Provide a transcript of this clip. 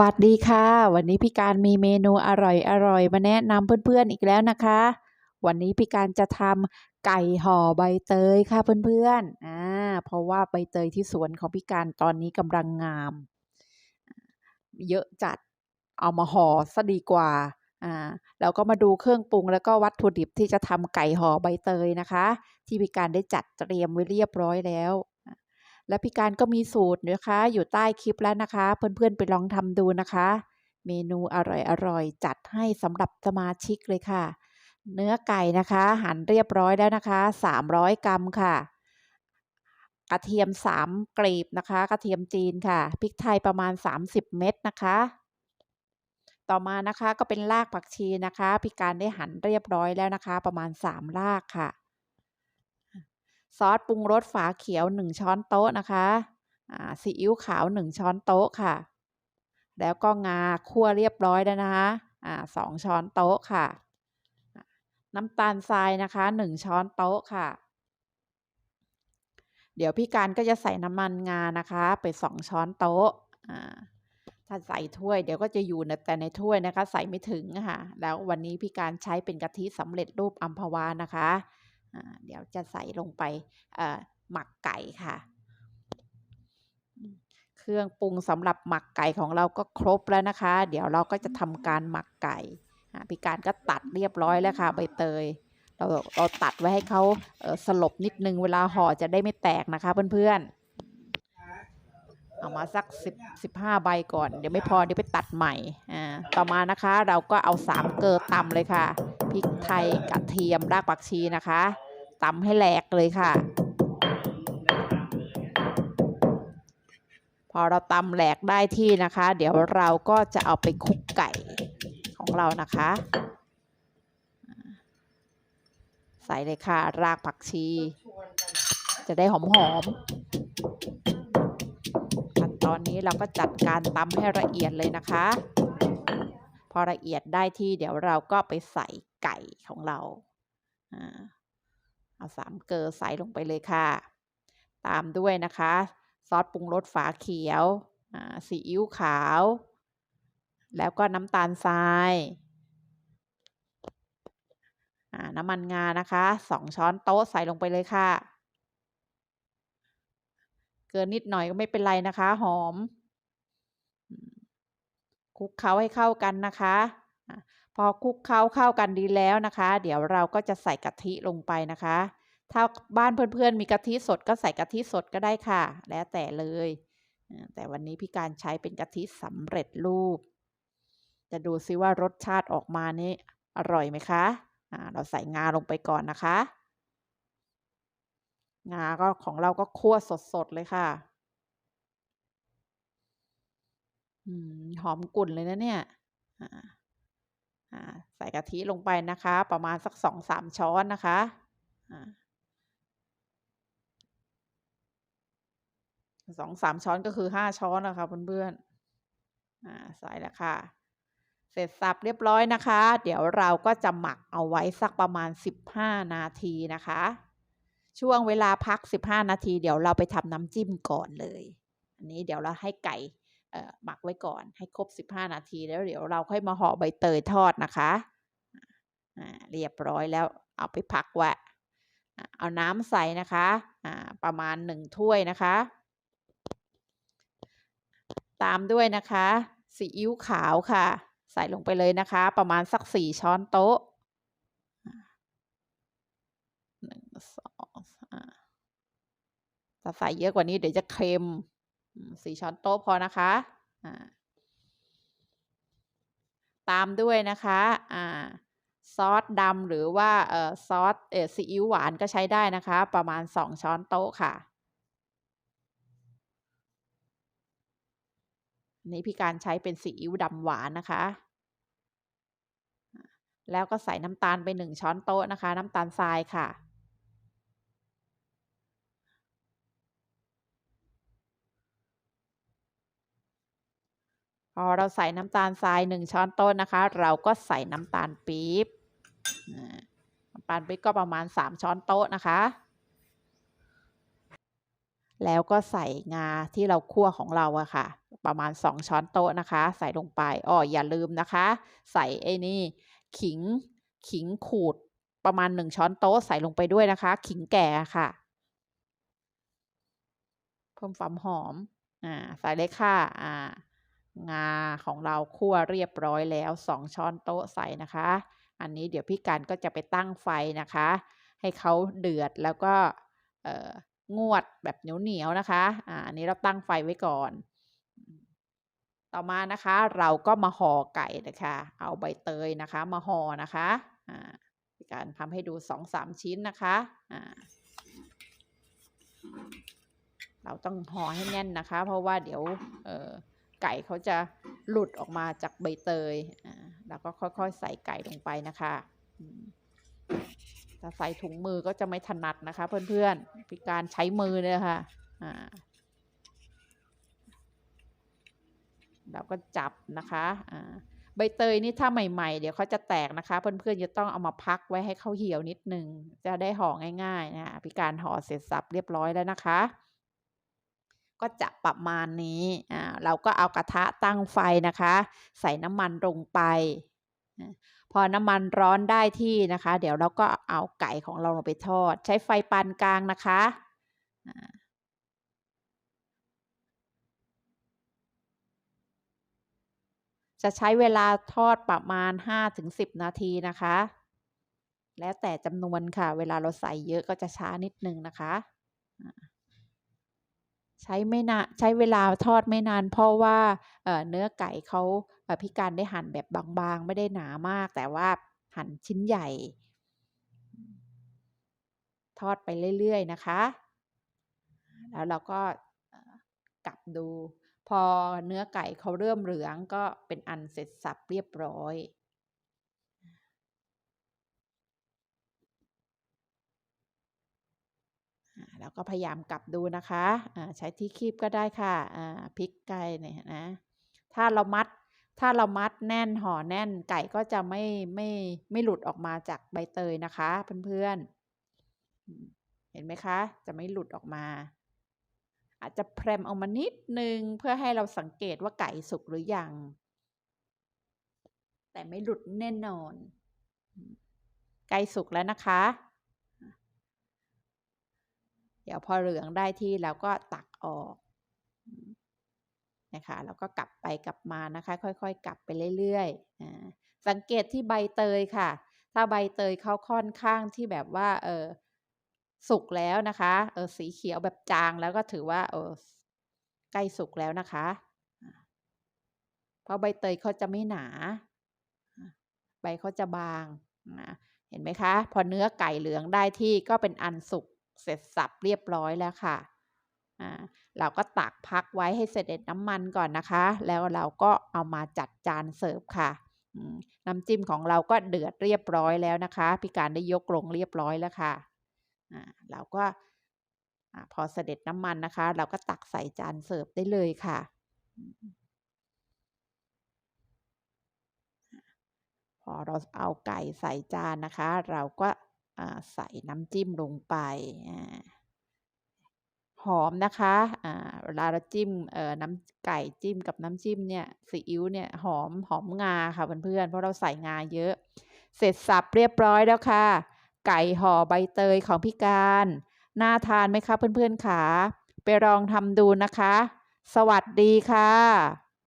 วัสดีค่ะ วันนี้พี่การมีเมนูอร่อยๆมาแนะนำเพื่อนๆอีกแล้วนะคะ วันนี้พี่การจะทำไก่ห่อใบเตยค่ะเพื่อนๆอ่าเพราะว่าใบเตยที่สวนของพี่การตอนนี้กำลังงาม เยอะจัดเอามาห่อซะดีกว่าอ่าแล้วก็มาดูเครื่องปรุงแล้วก็วัตถุดิบที่จะทำไก่ห่อใบเตยนะคะ ที่พี่การได้จัดเตรียมไว้เรียบร้อยแล้ว และพี่การก็มีสูตรนะคะ อยู่ใต้คลิปแล้วนะคะ เพื่อนๆไปลองทำดูนะคะ เมนูอร่อยๆจัดให้สำหรับสมาชิกเลยค่ะ เนื้อไก่นะคะ หั่นเรียบร้อยแล้วนะคะ 300 กรัมค่ะกระเทียม 3กลีบนะคะ กระเทียมจีนค่ะพริกไทยประมาณ 30 เม็ดนะคะ ต่อมานะคะก็เป็นรากผักชีนะคะ พี่การได้หั่นเรียบร้อยแล้วนะคะ ประมาณ 3 รากค่ะ ซอสปรุงรสฝาเขียว 1 ช้อนโต๊ะนะคะซีอิ๊วขาว 1 ช้อนโต๊ะค่ะ แล้วก็งาคั่วเรียบร้อยแล้วนะคะสองช้อนโต๊ะค่ะ น้ำตาลทรายนะคะ 1 ช้อนโต๊ะค่ะ เดี๋ยวพี่การก็จะใส่น้ำมันงานะคะ ไป 2 ช้อนโต๊ะถ้าใส่ถ้วยเดี๋ยวก็จะอยู่แต่ในถ้วยนะคะ ใส่ไม่ถึงค่ะ แล้ววันนี้พี่การใช้เป็นกะทิสำเร็จรูปอัมพวานะคะ เดี๋ยวจะใส่ลงไปหมักไก่ค่ะ เครื่องปรุงสำหรับหมักไก่ของเราก็ครบแล้วนะคะ เดี๋ยวเราก็จะทำการหมักไก่พี่การก็ตัดเรียบร้อยแล้วค่ะใบเตย เราเราตัดไว้ให้เขาสลบนิดนึงเวลาห่อจะได้ไม่แตกนะคะเพื่อนๆ เอามาสักสิบสิบห้าใบก่อน เดี๋ยวไม่พอเดี๋ยวไปตัดใหม่อ่าต่อมานะคะเราก็เอาสามเกลือตำเลยค่ะพริกไทยกระเทียมรากผักชีนะคะตำให้แหลกเลยค่ะ พอเราตำแหลกได้ที่นะคะ เดี๋ยวเราก็จะเอาไปคลุกไก่ของเรานะคะ ใส่เลยค่ะ รากผักชี จะได้หอมๆ อนนี้เราก็จัดการตำให้ละเอียดเลยนะคะ พอละเอียดได้ที่เดี๋ยวเราก็ไปใส่ไก่ของเราเอาสามเกลือใส่ลงไปเลยค่ะ ตามด้วยนะคะ ซอสปรุงรสฝาเขียวซีอิ๊วขาว แล้วก็น้ำตาลทรายน้ำมันงานะคะสองช้อนโต๊ะใส่ลงไปเลยค่ะ เกินนิดหน่อยก็ไม่เป็นไรนะคะ หอมคลุกเคล้าให้เข้ากันนะคะ พอคลุกเคล้าเข้ากันดีแล้วนะคะ เดี๋ยวเราก็จะใส่กะทิลงไปนะคะ ถ้าบ้านเพื่อนๆมีกะทิสดก็ใส่กะทิสดก็ได้ค่ะ แล้วแต่เลย แต่วันนี้พี่การใช้เป็นกะทิสำเร็จรูป จะดูซิว่ารสชาติออกมานี่อร่อยไหมคะเราใส่งาลงไปก่อนนะคะ งาก็ของเราก็คั่วสดๆเลยค่ะหอมกลุ่นเลยนะเนี่ยใส่กะทิลงไปนะคะ ประมาณสักสองสามช้อนนะคะสองสามช้อนก็คือห้าช้อนนะคะเพื่อนๆใส่แล้วค่ะ เสร็จสับเรียบร้อยนะคะ เดี๋ยวเราก็จะหมักเอาไว้สักประมาณสิบห้านาทีนะคะ ช่วงเวลาพักสิบห้านาที เดี๋ยวเราไปทำน้ำจิ้มก่อนเลย อันนี้เดี๋ยวเราให้ไก่หมักไว้ก่อน ให้ครบ 15 นาทีแล้วเดี๋ยวเราค่อยมาห่อใบเตยทอดนะคะเรียบร้อยแล้วเอาไปพักไว้เอาน้ำใส่นะคะประมาณ 1 ถ้วยนะคะ ตามด้วยนะคะซีอิ๊วขาวค่ะ ใส่ลงไปเลยนะคะ ประมาณสัก 4 ช้อนโต๊ะหนึ่งสอง ถ้าใส่เยอะกว่านี้เดี๋ยวจะเค็มสี่ช้อนโต๊ะพอนะคะตามด้วยนะคะซอสดำหรือว่าซอสซีอิ๊วหวานก็ใช้ได้นะคะ ประมาณสองช้อนโต๊ะค่ะนี่พี่การใช้เป็นซีอิ๊วดำหวานนะคะ แล้วก็ใส่น้ำตาลไปหนึ่งช้อนโต๊ะนะคะ น้ำตาลทรายค่ะ พอเราใส่น้ำตาลทรายหนึ่งช้อนโต๊ะนะคะ เราก็ใส่น้ำตาลปี๊บน้ำตาลปี๊บก็ประมาณสามช้อนโต๊ะนะคะ แล้วก็ใส่งาที่เราคั่วของเราอะค่ะ ประมาณ 2 ช้อนโต๊ะนะคะ ใส่ลงไปอ้ออย่าลืมนะคะ ใส่ไอ้นี่ขิงขิงขูดประมาณ 1 ช้อนโต๊ะใส่ลงไปด้วยนะคะ ขิงแก่ค่ะ เพิ่มความหอมอ่าใส่เลยค่ะอ่า งาของเราคั่วเรียบร้อยแล้ว 2 ช้อนโต๊ะใส่นะคะ อันนี้เดี๋ยวพี่การก็จะไปตั้งไฟนะคะ ให้เขาเดือดแล้วก็งวดแบบเหนียวๆนะคะอ่าอันนี้เราตั้งไฟไว้ก่อน ต่อมานะคะเราก็มาห่อไก่นะคะ เอาใบเตยนะคะ มาห่อนะคะอ่าการทำให้ดูสองสามชิ้นนะคะอ่าเราต้องห่อให้แน่นนะคะ เพราะว่าเดี๋ยว เออ ไก่เขาจะหลุดออกมาจากใบเตยอ่าแล้วก็ค่อยๆใส่ไก่ลงไปนะคะถ้าใส่ถุงมือก็จะไม่ถนัดนะคะ เพื่อนๆพิการใช้มือเลยค่ะอ่าเราก็จับนะคะอ่าใบเตยนี่ถ้าใหม่ ๆ เดี๋ยวเขาจะแตกนะคะ เพื่อนๆจะต้องเอามาพักไว้ให้เขาเหี่ยวนิดนึง จะได้ห่อง่ายๆนะพิการห่อเสร็จสับเรียบร้อยแล้วนะคะ ก็จะประมาณนี้อ่าเราก็เอากระทะตั้งไฟนะคะ ใส่น้ำมันลงไป พอน้ำมันร้อนได้ที่นะคะ เดี๋ยวเราก็เอาไก่ของเราลงไปทอด ใช้ไฟปานกลางนะคะจะใช้เวลาทอดประมาณ 5-10 นาทีนะคะ แล้วแต่จำนวนค่ะ เวลาเราใส่เยอะก็จะช้านิดนึงนะคะ ใช้ไม่นานใช้เวลาทอดไม่นาน เพราะว่าเเนื้อไก่เขาพิการได้หั่นแบบบางๆ ไม่ได้หนามาก แต่ว่าหั่นชิ้นใหญ่ ทอดไปเรื่อยๆนะคะ แล้วเราก็กลับดู พอเนื้อไก่เขาเริ่มเหลืองก็เป็นอันเสร็จสับเรียบร้อย แล้วก็พยายามกลับดูนะคะใช้ที่คีบก็ได้ค่ะพลิกไก่เนี่ยนะ ถ้าเรามัด ถ้าเรามัดแน่นห่อแน่นไก่ก็จะไม่ไม่ไม่หลุดออกมาจากใบเตยนะคะ เพื่อนๆ เห็นไหมคะ จะไม่หลุดออกมา อาจจะแพรมออกมานิดนึงเพื่อให้เราสังเกตว่าไก่สุกหรือยัง แต่ไม่หลุดแน่นอน ไก่สุกแล้วนะคะ เดี๋ยวพอเหลืองได้ที่แล้วก็ตักออกนะคะแล้วก็กลับไปกลับมานะคะ ค่อยๆ กลับไปเรื่อยๆสังเกตที่ใบเตยค่ะ ถ้าใบเตยเขาค่อนข้างที่แบบว่าเออสุกแล้วนะคะเออสีเขียวแบบจางแล้วก็ถือว่าเออใกล้สุกแล้วนะคะ เพราะใบเตยเขาจะไม่หนา ใบเขาจะบางนะเห็นไหมคะ พอเนื้อไก่เหลืองได้ที่ก็เป็นอันสุก เสร็จสับเรียบร้อยแล้วค่ะเราก็ตักพักไว้ให้เสด็จน้ำมันก่อนนะคะ แล้วเราก็เอามาจัดจานเสิร์ฟค่ะน้ำจิ้มของเราก็เดือดเรียบร้อยแล้วนะคะ พี่การได้ยกลงเรียบร้อยแล้วค่ะเราก็พอเสด็จน้ำมันนะคะ เราก็ตักใส่จานเสิร์ฟได้เลยค่ะ พอเราเอาไก่ใส่จานนะคะ เราก็ ใส่น้ำจิ้มลงไปหอมนะคะเวลาเราจิ้มน้ำไก่จิ้มกับน้ำจิ้มเนี่ยซีอิ๊วเนี่ยหอมหอมงาค่ะเพื่อนๆเพราะเราใส่งาเยอะ เสร็จสับเรียบร้อยแล้วค่ะ ไก่ห่อใบเตยของพี่การน่าทานไหมคะเพื่อนๆขาไปลองทำดูนะคะ สวัสดีค่ะ